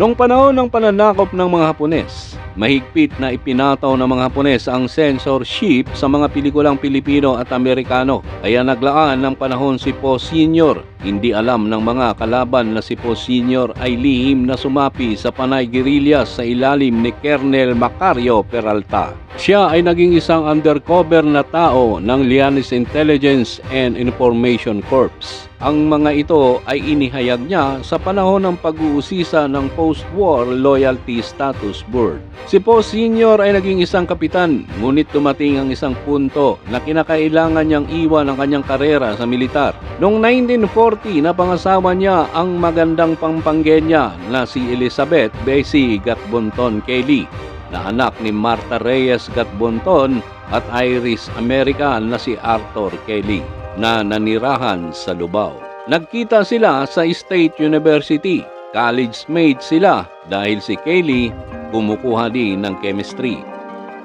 Noong panahon ng pananakop ng mga Hapones, mahigpit na ipinataw ng mga Hapones ang censorship sa mga pelikulang Pilipino at Amerikano. Kaya naglaan ng panahon si Po Sr. Hindi alam ng mga kalaban na si Po Sr. ay lihim na sumapi sa panay guerrillas sa ilalim ni Colonel Macario Peralta. Siya ay naging isang undercover na tao ng Lianis Intelligence and Information Corps. Ang mga ito ay inihayag niya sa panahon ng pag-uusisa ng Post-War Loyalty Status Board. Si Po Sr. ay naging isang kapitan, ngunit dumating ang isang punto na kinakailangan niyang iwan ang kanyang karera sa militar. Noong 1940, napangasawa niya ang magandang pampanggenya na si Elizabeth Bessie Gatbonton Kelly na anak ni Marta Reyes Gatbonton at Iris American na si Arthur Kelly na nanirahan sa Lubao. Nagkita sila sa State University. College mate sila dahil si Kelly kumukuha din ng chemistry.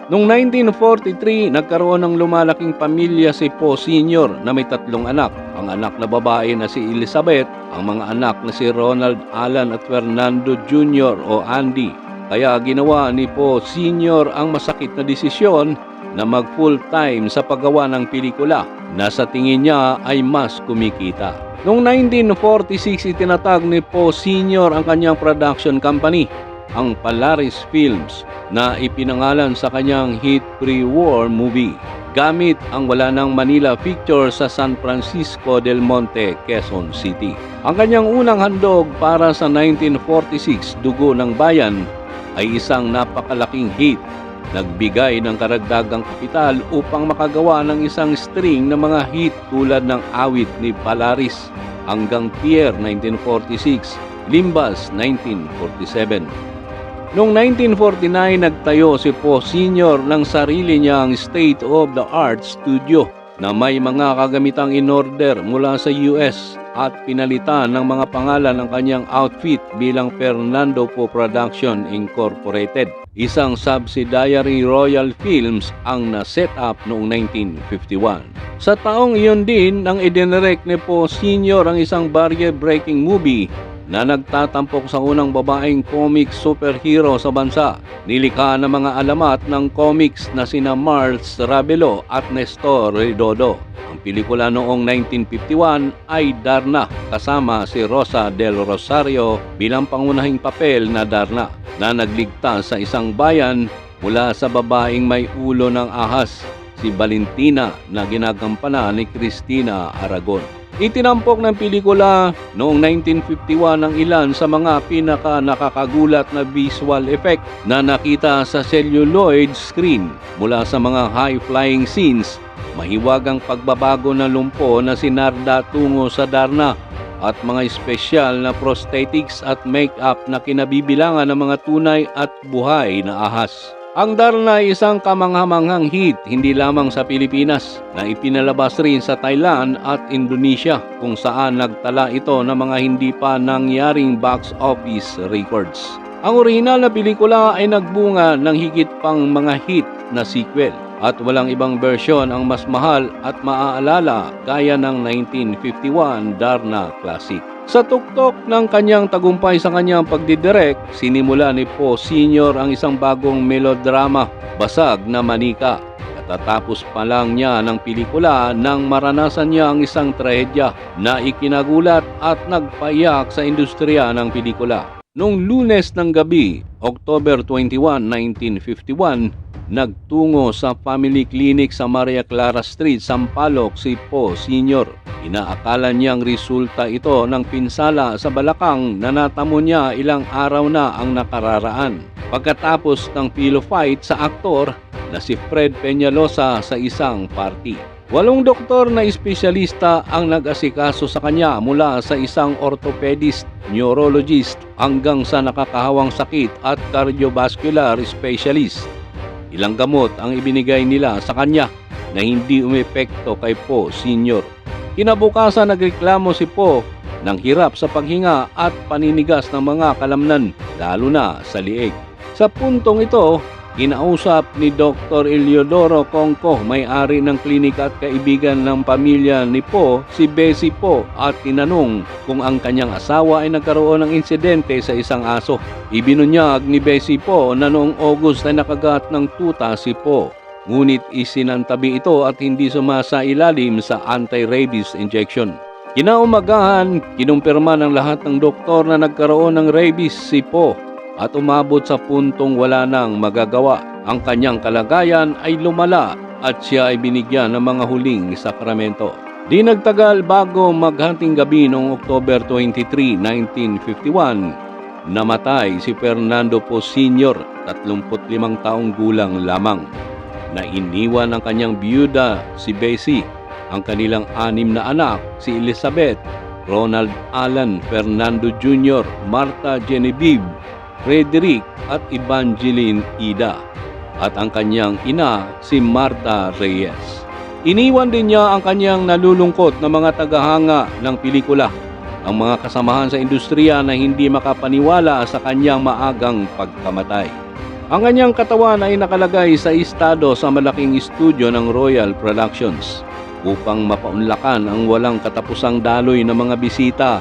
Noong 1943, nagkaroon ng lumalaking pamilya si Po Sr. na may tatlong anak. Ang anak na babae na si Elizabeth, ang mga anak na si Ronald Alan at Fernando Jr. o Andy. Kaya ginawa ni Po Sr. ang masakit na desisyon na mag full time sa paggawa ng pelikula na sa tingin niya ay mas kumikita. Noong 1946, itinatag ni Po Sr. ang kanyang production company, ang Polaris Films, na ipinangalan sa kanyang hit pre-war movie gamit ang wala ng Manila Picture sa San Francisco del Monte, Quezon City. Ang kanyang unang handog para sa 1946 Dugo ng Bayan ay isang napakalaking hit nagbigay ng karagdagang kapital upang makagawa ng isang string ng mga hit tulad ng awit ni Palaris hanggang Pierre 1946, Limbas 1947. Noong 1949, nagtayo si Po Sr. ng sarili niyang state-of-the-art studio na may mga kagamitang in-order mula sa US at pinalitan ng mga pangalan ng kanyang outfit bilang Fernando Po Production Incorporated. Isang subsidiary Royal Films ang na-set up noong 1951. Sa taong iyon din, ang idinirect ni Po Sr. ang isang barrier-breaking movie na nagtatampok sa unang babaeng comic superhero sa bansa. Nilikha ng mga alamat ng comics na sina Mars Ravelo at Nestor Redondo. Ang pelikula noong 1951 ay Darna kasama si Rosa del Rosario bilang pangunahing papel na Darna na nagligtas sa isang bayan mula sa babaeng may ulo ng ahas si Valentina na ginagampana ni Cristina Aragon. Itinampok ng pelikula noong 1951 ng ilan sa mga pinaka nakakagulat na visual effect na nakita sa celluloid screen mula sa mga high-flying scenes, mahiwagang pagbabago ng lumpo na sinarda tungo sa Darna at mga espesyal na prosthetics at make-up na kinabibilangan ng mga tunay at buhay na ahas. Ang Darna ay isang kamanghamanghang hit hindi lamang sa Pilipinas na ipinalabas rin sa Thailand at Indonesia kung saan nagtala ito ng mga hindi pa nangyaring box office records. Ang orihinal na pelikula ay nagbunga ng higit pang mga hit na sequel at walang ibang bersyon ang mas mahal at maaalala gaya ng 1951 Darna Classic. Sa tuktok ng kanyang tagumpay sa kanyang pagdidirect, sinimula ni Po Sr. ang isang bagong melodrama, Basag na Manika. Katatapos pa lang niya ng pelikula nang maranasan niya ang isang trahedya na ikinagulat at nagpayak sa industriya ng pelikula. Noong lunes ng gabi, October 21, 1951, nagtungo sa family clinic sa Maria Clara Street, Sampaloc si Po Sr. Inaakala niyang resulta ito ng pinsala sa balakang na natamo niya ilang araw na ang nakararaan. Pagkatapos ng pillow fight sa aktor na si Fred Peñalosa sa isang party. Walong doktor na espesyalista ang nag-asikaso sa kanya mula sa isang orthopedist, neurologist hanggang sa nakakahawang sakit at cardiovascular specialist. Ilang gamot ang ibinigay nila sa kanya na hindi umepekto kay Po Sr. Kinabukasan nagreklamo si Po ng hirap sa paghinga at paninigas ng mga kalamnan, lalo na sa liig. Sa puntong ito, Kinausap ni Dr. Eliodoro Congco, may-ari ng klinika at kaibigan ng pamilya ni Po, si Bessie Po, at tinanong kung ang kanyang asawa ay nagkaroon ng insidente sa isang aso. Ibinunyag ni Bessie Po na noong August ay nakagat ng tuta si Po. Ngunit isinantabi ito at hindi sumasa ilalim sa anti-rabies injection. Kinaumagahan, kinumpirma ng lahat ng doktor na nagkaroon ng rabies si Po at umabot sa puntong wala nang magagawa. Ang kanyang kalagayan ay lumala at siya ay binigyan ng mga huling sakramento. Di nagtagal bago maghanting gabi noong October 23, 1951, namatay si Fernando Po Sr., 35 taong gulang lamang, na iniwan ng kanyang biyuda si Bessie, ang kanilang anim na anak si Elizabeth, Ronald Alan Fernando Jr., Martha Genevieve, Frederick at Evangeline Ida at ang kanyang ina si Marta Reyes. Iniwan din niya ang kanyang nalulungkot na mga tagahanga ng pelikula, ang mga kasamahan sa industriya na hindi makapaniwala sa kanyang maagang pagkamatay. Ang kanyang katawan ay nakalagay sa estado sa malaking estudyo ng Royal Productions upang mapaunlakan ang walang katapusang daloy ng mga bisita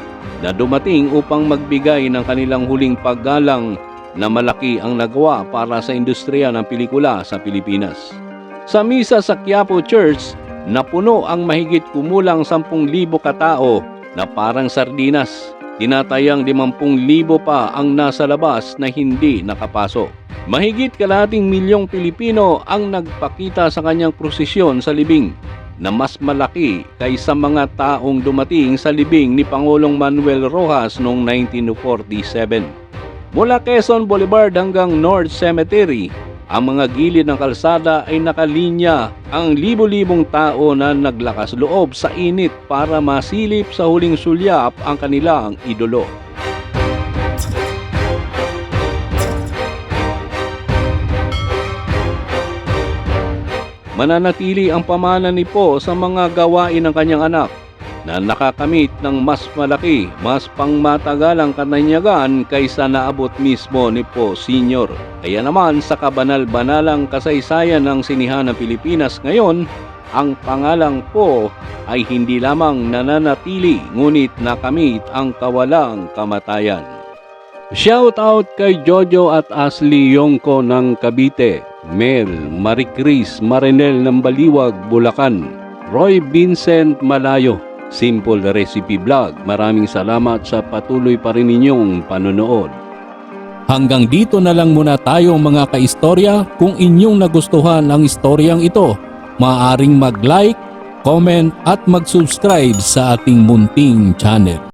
na dumating upang magbigay ng kanilang huling paggalang na malaki ang nagawa para sa industriya ng pelikula sa Pilipinas. Sa misa sa Quiapo Church, napuno ang mahigit kumulang 10,000 katao na parang sardinas. Tinatayang 50,000 pa ang nasa labas na hindi nakapasok. Mahigit kalating milyong Pilipino ang nagpakita sa kanyang prosesyon sa libing na mas malaki kaysa mga taong dumating sa libing ni Pangulong Manuel Rojas noong 1947. Mula Quezon Boulevard hanggang North Cemetery, ang mga gilid ng kalsada ay nakalinya ang libo-libong tao na naglakas loob sa init para masilip sa huling sulyap ang kanilang idolo. Mananatili ang pamana ni Po sa mga gawain ng kanyang anak na nakakamit ng mas malaki, mas pangmatagalang kananyagan kaysa naabot mismo ni Po Sr. Kaya naman sa kabanal-banalang kasaysayan ng sinihan ng Pilipinas ngayon, ang pangalang Po ay hindi lamang nananatili ngunit nakamit ang kawalang kamatayan. Shout out kay Jojo at Ashley Yongko ng Cavite, Mel, Maricris Marinel ng Baliwag, Bulacan, Roy Vincent Malayo, Simple Recipe Vlog. Maraming salamat sa patuloy pa rin ninyong panonood. Hanggang dito na lang muna tayo mga kaistorya. Kung inyong nagustuhan ang istoryang ito, maaaring mag-like, comment at mag-subscribe sa ating munting channel.